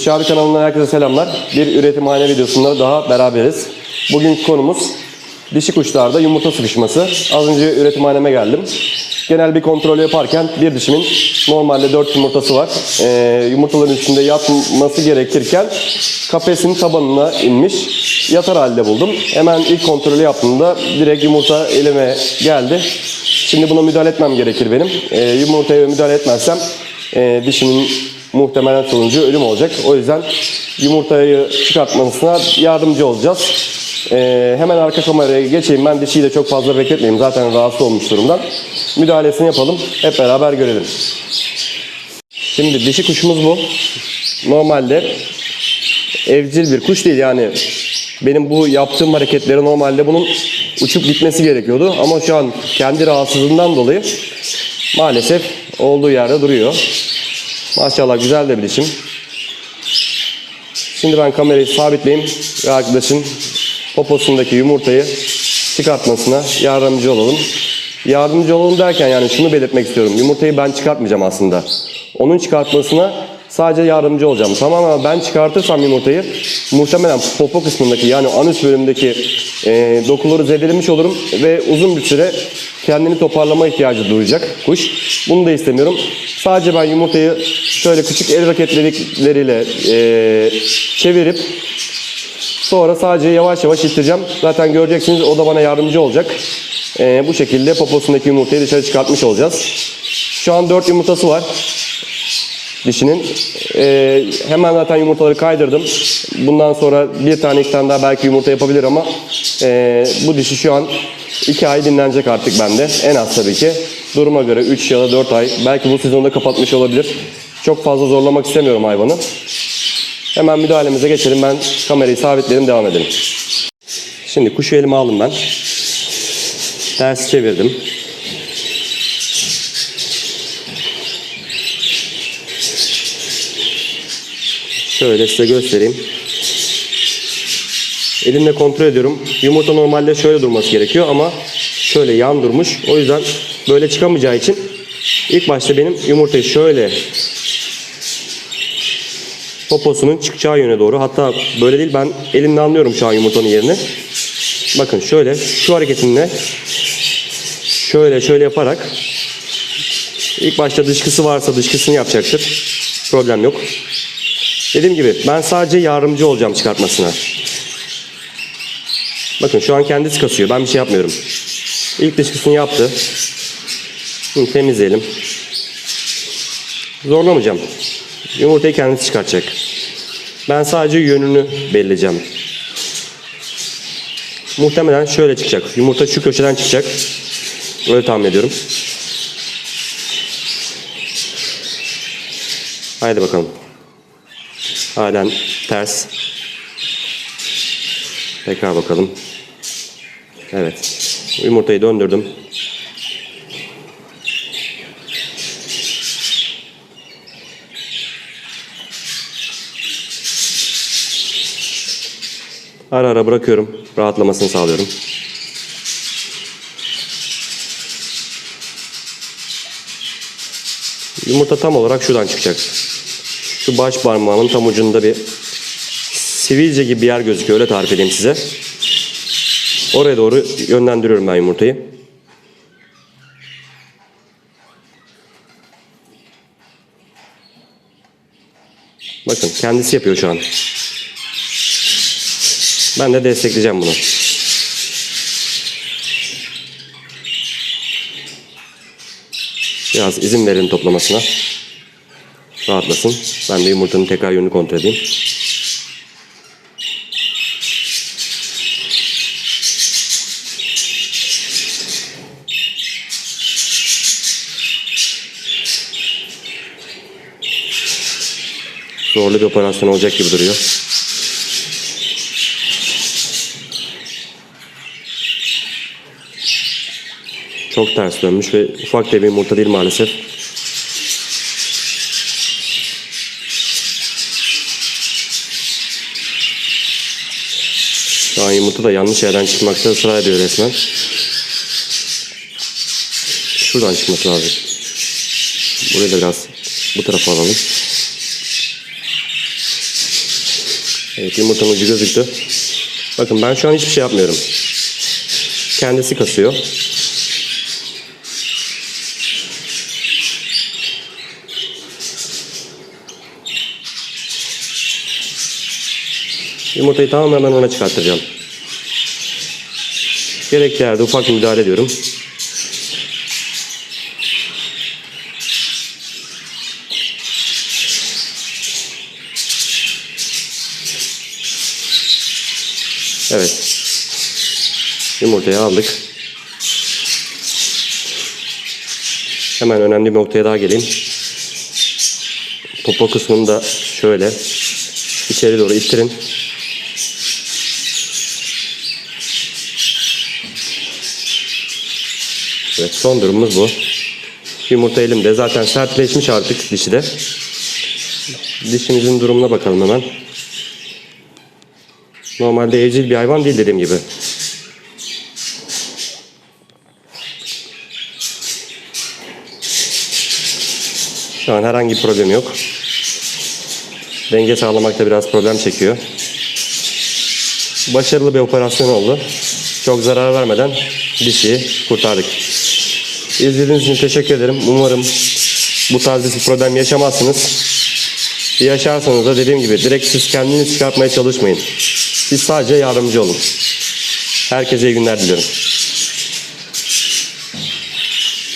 Şabi kanalından herkese selamlar. Bir üretimhane videosunda daha beraberiz. Bugünkü konumuz dişi kuşlarda yumurta sıkışması. Az önce üretimhaneme geldim. Genel bir kontrol yaparken bir dişimin normalde 4 yumurtası var. Ee, yumurtaların üstünde yatması gerekirken kafesin tabanına inmiş. Yatar halde buldum. Hemen ilk kontrolü yaptığımda direkt yumurta elime geldi. Şimdi buna müdahale etmem gerekir benim. Ee, yumurtaya müdahale etmezsem e, dişimin muhtemelen sonucu ölüm olacak. O yüzden yumurtayı çıkartmasına yardımcı olacağız. Ee, hemen arka kameraya geçeyim. Ben dişiyi de çok fazla bekletmeyeyim. Zaten rahatsız olmuş durumdan. Müdahalesini yapalım. Hep beraber görelim. Şimdi dişi kuşumuz bu. Normalde evcil bir kuş değil yani. Benim bu yaptığım hareketleri normalde bunun uçup gitmesi gerekiyordu. Ama şu an kendi rahatsızlığından dolayı maalesef olduğu yerde duruyor. Maşallah güzel de bir dişim. Şimdi ben kamerayı sabitleyeyim ve arkadaşın poposundaki yumurtayı çıkartmasına yardımcı olalım. Yardımcı olalım derken yani şunu belirtmek istiyorum. Yumurtayı ben çıkartmayacağım aslında. Onun çıkartmasına sadece yardımcı olacağım. Tamam ama ben çıkartırsam yumurtayı muhtemelen popo kısmındaki yani anüs bölümündeki e, dokuları zedelemiş olurum ve uzun bir süre kendini toparlama ihtiyacı duyacak kuş. Bunu da istemiyorum. Sadece ben yumurtayı şöyle küçük el hareketleriyle e, çevirip sonra sadece yavaş yavaş ittireceğim. Zaten göreceksiniz o da bana yardımcı olacak. E, bu şekilde poposundaki yumurtayı dışarı çıkartmış olacağız. Şu an 4 yumurtası var dişinin. E, hemen zaten yumurtaları kaydırdım. Bundan sonra bir tane iki tane daha belki yumurta yapabilir ama e, bu dişi şu an 2 ay dinlenecek artık bende. En az tabii ki. Duruma göre 3 ya da 4 ay. Belki bu sezonda kapatmış olabilir. Çok fazla zorlamak istemiyorum hayvanı. Hemen müdahalemize geçelim. Ben kamerayı sabitleyelim devam edelim. Şimdi kuşu elime aldım ben. Ters çevirdim. Şöyle size göstereyim. Elimle kontrol ediyorum. Yumurta normalde şöyle durması gerekiyor ama şöyle yan durmuş. O yüzden böyle çıkamayacağı için ilk başta benim yumurtayı şöyle poposunun çıkacağı yöne doğru. Hatta böyle değil ben elimle anlıyorum şu an yumurtanın yerini. Bakın şöyle şu hareketimle şöyle şöyle yaparak ilk başta dışkısı varsa dışkısını yapacaktır. Problem yok. Dediğim gibi ben sadece yardımcı olacağım çıkartmasına. Bakın şu an kendisi kasıyor. Ben bir şey yapmıyorum. İlk dışkısını yaptı. Şimdi temizleyelim. Zorlamayacağım. Yumurtayı kendisi çıkartacak. Ben sadece yönünü belirleyeceğim. Muhtemelen şöyle çıkacak. Yumurta şu köşeden çıkacak. Öyle tahmin ediyorum. Haydi bakalım. Halen ters. Tekrar bakalım. Evet. Yumurtayı döndürdüm. Ara ara bırakıyorum. Rahatlamasını sağlıyorum. Yumurta tam olarak şuradan çıkacak. Şu baş parmağımın tam ucunda bir sivilce gibi bir yer gözüküyor. Öyle tarif edeyim size. Oraya doğru yönlendiriyorum ben yumurtayı. Bakın kendisi yapıyor şu an. Ben de destekleyeceğim bunu. Biraz izin verin toplamasına. Rahatlasın. Ben de yumurtanın tekrar yönünü kontrol edeyim. Zorlu bir operasyon olacak gibi duruyor. Çok ters dönmüş ve ufak da bir yumurta değil maalesef. Şu an yumurta da yanlış yerden çıkmakta ısrar ediyor resmen. Şuradan çıkması lazım. Burayı da biraz bu tarafa alalım. Evet yumurtanın ucu gözüktü. Bakın ben şu an hiçbir şey yapmıyorum. Kendisi kasıyor. Yumurtayı tamamen ona çıkartacağım. Gerekli yerde ufak müdahale ediyorum. Evet. Yumurtayı aldık. Hemen önemli bir noktaya daha geleyim. Popo kısmını da şöyle içeri doğru ittirin. Evet son durumumuz bu. Yumurta elimde. Zaten sertleşmiş artık dişi de. Dişimizin durumuna bakalım hemen. Normalde evcil bir hayvan değil dediğim gibi. Şu an herhangi bir problem yok. Denge sağlamakta biraz problem çekiyor. Başarılı bir operasyon oldu. Çok zarar vermeden dişiyi kurtardık. İzlediğiniz için teşekkür ederim. Umarım bu tarz bir problem yaşamazsınız. Yaşarsanız da dediğim gibi direkt siz kendiniz çıkartmaya çalışmayın. Siz sadece yardımcı olun. Herkese iyi günler diliyorum.